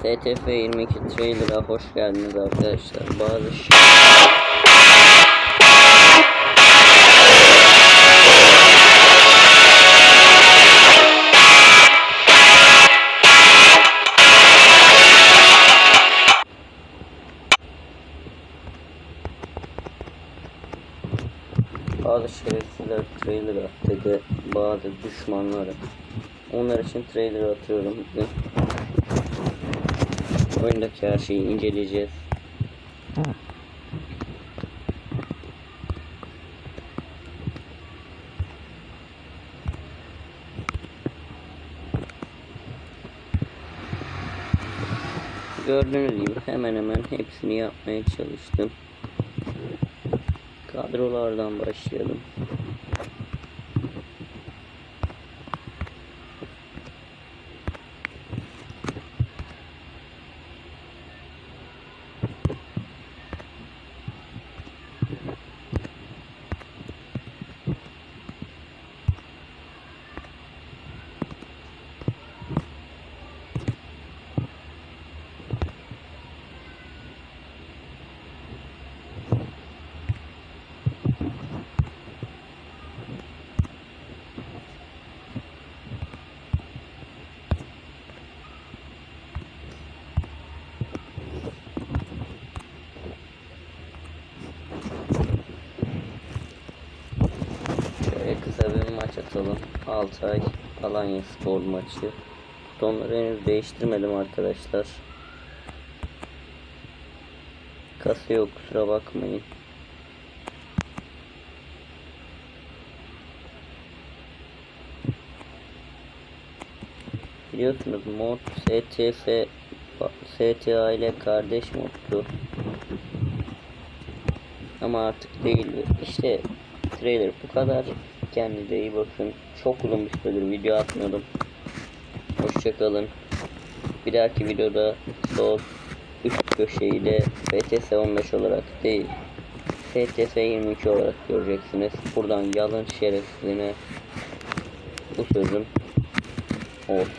STF 22 trailer'a hoş geldiniz arkadaşlar. Bazı. Bazı şerefsizler trailer at dedi. Bazı düşmanları. Onlar için trailer atıyorum. Oyundaki her şeyi inceleyeceğiz. Gördüğünüz gibi hemen hemen hepsini yapmaya çalıştım. Kadrolardan başlayalım. Kısa bir maç atalım. Altay Alanya Spor maçı. Donları henüz değiştirmedim arkadaşlar. Kasa yok kusura bakmayın. Biliyorsunuz mod STF STA ile kardeş moddu. Ama artık değil. İşte trailer bu kadar. Kendinize iyi bakın. Çok uzun bir süredir video atmıyordum. Hoşçakalın. Bir dahaki videoda sol üst köşeyi de FTS 15 olarak değil FTS 22 olarak göreceksiniz. Buradan yalın şerefsizine bu sözüm olsun.